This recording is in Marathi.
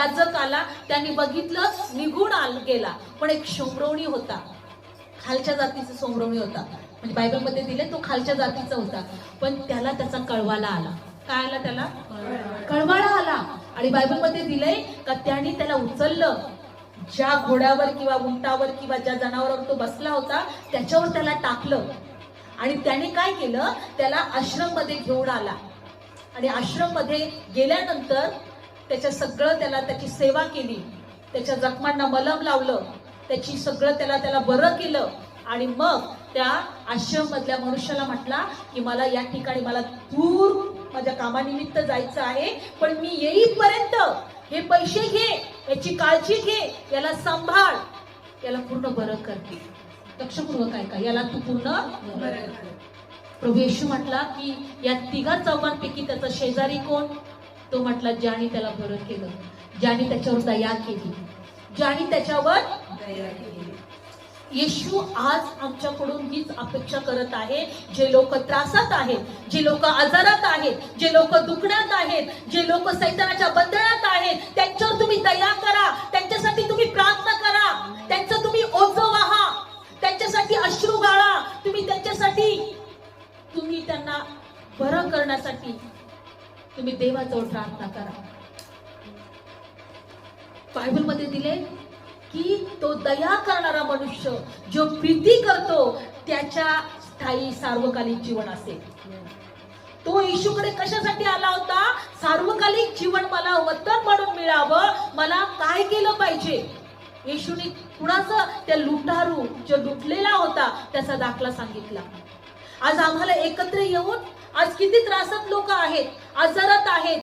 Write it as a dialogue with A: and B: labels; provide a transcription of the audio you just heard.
A: याजक आला त्यांनी बघितलं निघून आल गेला. पण एक शोमरवणी होता. खालच्या जातीचा सोमरवणी होता. म्हणजे बायबलमध्ये दिले तो खालच्या जातीचा होता. पण त्याला त्याचा कळवाला आला. काय आला त्याला? कळवाळा आला. आणि बायबलमध्ये दिलंय का त्याने त्याला उचललं. ज्या घोड्यावर किंवा उंटावर किंवा ज्या जनावरावर तो बसला होता त्याच्यावर त्याला टाकलं. आणि त्याने काय केलं? त्याला आश्रममध्ये घेऊन आला. आणि आश्रममध्ये गेल्यानंतर त्याच्या सगळं त्याला त्याची सेवा केली. त्याच्या जखमांना मलम लावलं. त्याची सगळं त्याला त्याला बरं केलं. आणि मग त्या आश्रम मधल्या मनुष्याला म्हटला की मला या ठिकाणी मला दूर माझ्या कामानिमित्त जायचं आहे पण मी येईपर्यंत हे पैसे घे याची काळजी घे याला सांभाळ. याला पूर्ण बरं करते लक्षपूर्वक काय का याला तू पूर्ण प्रभू येशू म्हटला की या तिघा चौघांपैकी त्याचा शेजारी कोण? तो म्हटला ज्याने त्याला बरं केलं ज्याने त्याच्यावर दया केली ज्याने त्याच्यावर येशू आज आमच्याकडून हीच अपेक्षा करत आहे जे लोक त्रासात आहेत जे लोक आजारात आहेत जे लोक दुखण्यात आहेत जे लोक सैतानाच्या बंधनात आहेत त्यांच्यावर तुम्ही दया करा त्यांच्यासाठी तुम्ही प्रार्थना करा त्यांचं तुम्ही ओझं वाहा त्यांच्यासाठी अश्रू गाळा तुम्ही त्यांच्यासाठी तुम्ही त्यांना बरं करण्यासाठी तुम्ही देवाजवळ प्रार्थना करा. बायबलमध्ये दिले की तो दया करणारा मनुष्य जो प्रीती करतो त्याच्या स्थायी सार्वकालिक जीवन असेल. तो येशूकडे कशासाठी आला होता? सार्वकालिक जीवन मला वतन म्हणून मिळावं. मला काय केलं पाहिजे? येशूने कुणाचं? त्या लुटारू जो लुटलेला होता त्याचा दाखला सांगितला. आज आम्हाला एकत्र येऊन आज किती त्रासात लोक आहेत आजारात आहेत